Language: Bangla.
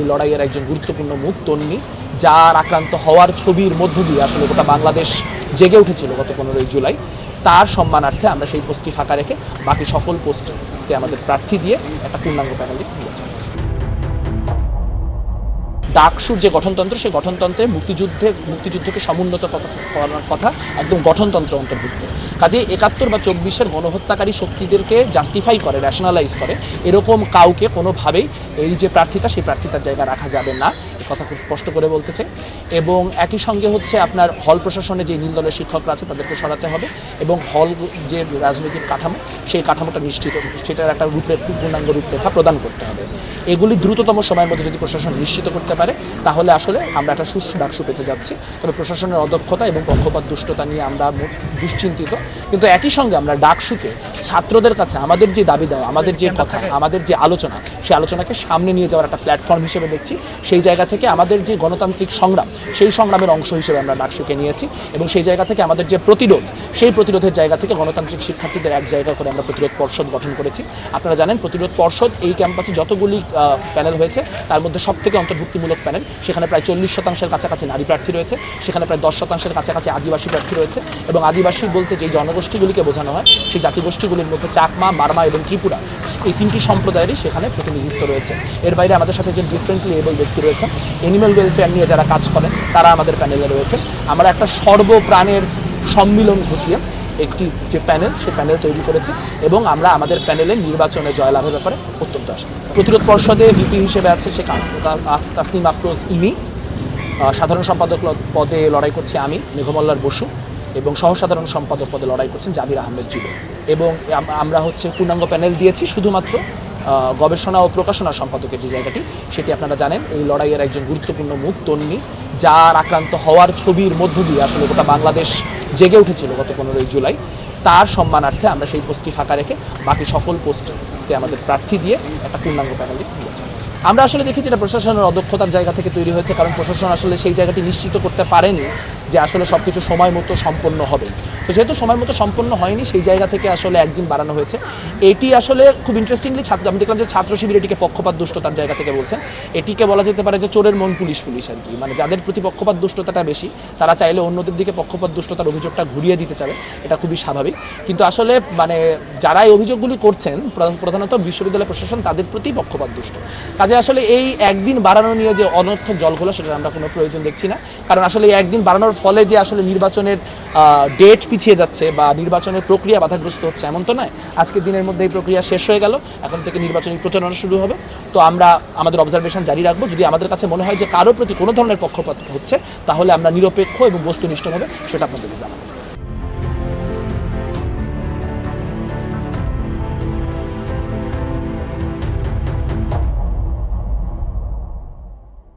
এই লড়াইয়ের একজন গুরুত্বপূর্ণ মুখ তন্নি, যার আক্রান্ত হওয়ার ছবির মধ্য দিয়ে আসলে গোটা বাংলাদেশ জেগে উঠেছিল গত পনেরোই জুলাই। তার সম্মানার্থে আমরা সেই পোস্টটি ফাঁকা রেখে বাকি সকল পোস্টকে আমাদের প্রার্থী দিয়ে একটা পূর্ণাঙ্গ প্যানেলে নির্বাচন করছি। ডাকসুর যে গঠনতন্ত্র, সেই গঠনতন্ত্রে মুক্তিযুদ্ধে, মুক্তিযুদ্ধকে সমুন্নত করার কথা, একদম গঠনতন্ত্র অন্তর্ভুক্ত। কাজে একাত্তর বা চব্বিশের গণহত্যাকারী শক্তিদেরকে জাস্টিফাই করে র্যাশনালাইজ করে, এরকম কাউকে কোনোভাবেই এই যে প্রার্থিতা, সেই প্রার্থিতার জায়গা রাখা যাবে না। এ কথা খুব স্পষ্ট করে বলতেছে। এবং একই সঙ্গে হচ্ছে আপনার হল প্রশাসনে যে নীল দলের শিক্ষকরা আছে, তাদেরকে সরাতে হবে। এবং হল যে রাজনৈতিক কাঠামো, সেই কাঠামোটা নিশ্চিত, সেটার একটা রূপরে পূর্ণাঙ্গ রূপরেখা প্রদান করতে হবে। এগুলি দ্রুততম সময়ের মধ্যে যদি প্রশাসন নিশ্চিত করতে পারে, তাহলে আসলে আমরা একটা সুস্থ ডাকসু পেতে যাচ্ছি। তবে প্রশাসনের অদক্ষতা এবং পক্ষপাত দুষ্টতা নিয়ে আমরা দুশ্চিন্তিত। কিন্তু একই সঙ্গে আমরা ডাকসুকে ছাত্রদের কাছে আমাদের যে দাবি দেওয়া, আমাদের যে কথা, আমাদের যে আলোচনা, সেই আলোচনাকে সামনে নিয়ে যাওয়ার একটা প্ল্যাটফর্ম হিসেবে দেখছি। সেই জায়গা থেকে আমাদের যে গণতান্ত্রিক সংগ্রাম, সেই সংগ্রামের অংশ হিসেবে আমরা ডাকসুকে নিয়েছি এবং সেই জায়গা থেকে আমাদের যে প্রতিরোধ, সেই প্রতিরোধের জায়গা থেকে গণতান্ত্রিক শিক্ষার্থীদের এক জায়গা করে আমরা প্রতিরোধ পর্ষদ গঠন করেছি। আপনারা জানেন, প্রতিরোধ পর্ষদ এই ক্যাম্পাসে যতগুলি প্যানেল হয়েছে, তার মধ্যে সব থেকে অন্তর্ভুক্তিমূলক প্যানেল, সেখানে প্রায় চল্লিশ শতাংশের কাছাকাছি নারী প্রার্থী রয়েছে, সেখানে প্রায় দশ শতাংশের কাছাকাছি আদিবাসী প্রার্থী রয়েছে এবং আদিবাসী বলতে যেই জনগোষ্ঠীগুলিকে বোঝানো হয়, সেই জাতিগোষ্ঠীগুলির মধ্যে চাকমা, মারমা এবং ত্রিপুরা এই তিনটি সম্প্রদায়েরই সেখানে প্রতিনিধিত্ব রয়েছে। এর বাইরে আমাদের সাথে যে ডিফারেন্টলি এবল ব্যক্তি রয়েছে অ্যানিম্যাল ওয়েলফেয়ার নিয়ে যারা কাজ করেন, তারা আমাদের প্যানেলে রয়েছে। আমরা একটা সর্বপ্রাণের সম্মিলন ঘটিয়ে একটি যে প্যানেল, সে প্যানেল তৈরি করেছি এবং আমরা আমাদের প্যানেলে নির্বাচনে জয়লাভের ব্যাপারে অত্যন্ত আসবে প্রতিরোধ পর্ষদে ভিপি হিসেবে আছে সে তাসনিম আফরোজ ইমি সাধারণ সম্পাদক পদে লড়াই করছি আমি, মেঘমল্লার বসু, এবং সহসাধারণ সম্পাদক পদে লড়াই করছেন জাবির আহমেদ জুবে এবং আমরা হচ্ছে পূর্ণাঙ্গ প্যানেল দিয়েছি শুধুমাত্র গবেষণা ও প্রকাশনা সম্পাদকের যে জায়গাটি, সেটি আপনারা জানেন, এই লড়াইয়ের একজন গুরুত্বপূর্ণ মুখ তন্নি, যার আক্রান্ত হওয়ার ছবির মধ্য দিয়ে আসলে গোটা বাংলাদেশ জেগে উঠেছিল গত পনেরোই জুলাই। তার সম্মানার্থে আমরা সেই পোস্টটি ফাঁকা রেখে বাকি সকল পোস্টকে আমাদের প্রার্থী দিয়ে একটা পূর্ণাঙ্গ প্যানেলে আমরা আসলে দেখি যেটা প্রশাসনের অদক্ষতার জায়গা থেকে তৈরি হয়েছে, কারণ প্রশাসন আসলে সেই জায়গাটি নিশ্চিত করতে পারেনি যে আসলে সব কিছু সময় মতো সম্পন্ন হবে। তো যেহেতু সময় মতো সম্পন্ন হয়নি, সেই জায়গা থেকে আসলে একদিন বাড়ানো হয়েছে। এটি আসলে খুব ইন্টারেস্টিংলি ছাত্র আমি দেখলাম যে ছাত্র শিবির এটিকে পক্ষপাত, দুষ্টতার জায়গা থেকে বলছেন। এটিকে বলা যেতে পারে যে চোরের মন পুলিশ পুলিশ আর কি। মানে যাদের প্রতি পক্ষপাত, দুষ্টতাটা বেশি, তারা চাইলে অন্যদের দিকে পক্ষপাত, দুষ্টতার অভিযোগটা ঘুরিয়ে দিতে চাবে। এটা খুবই স্বাভাবিক। কিন্তু আসলে মানে যারা এই অভিযোগগুলি করছেন প্র- প্রধানত বিশ্ববিদ্যালয় প্রশাসন, তাদের প্রতি পক্ষপাত, দুষ্ট। কাজে আসলে এই একদিন বাড়ানো নিয়ে যে অনর্থক জলঘোলা সেটা আমরা কোনো প্রয়োজন দেখছি না। কারণ আসলে এই একদিন বাড়ানোর ফলে যে আসলে নির্বাচনের ডেট পিছিয়ে যাচ্ছে বা নির্বাচনের প্রক্রিয়া বাধাগ্রস্ত হচ্ছে, এমন তো নয়? আজকের দিনের মধ্যে এই প্রক্রিয়া শেষ হয়ে গেল, এখন থেকে নির্বাচনী প্রচারণা শুরু হবে। তো আমরা আমাদের অবজারভেশন জারি রাখব। যদি আমাদের কাছে মনে হয় যে কারোর প্রতি কোনো ধরনের পক্ষপাত হচ্ছে, তাহলে আমরা নিরপেক্ষ এবং বস্তুনিষ্ঠভাবে সেটা আপনাদেরকে জানাব।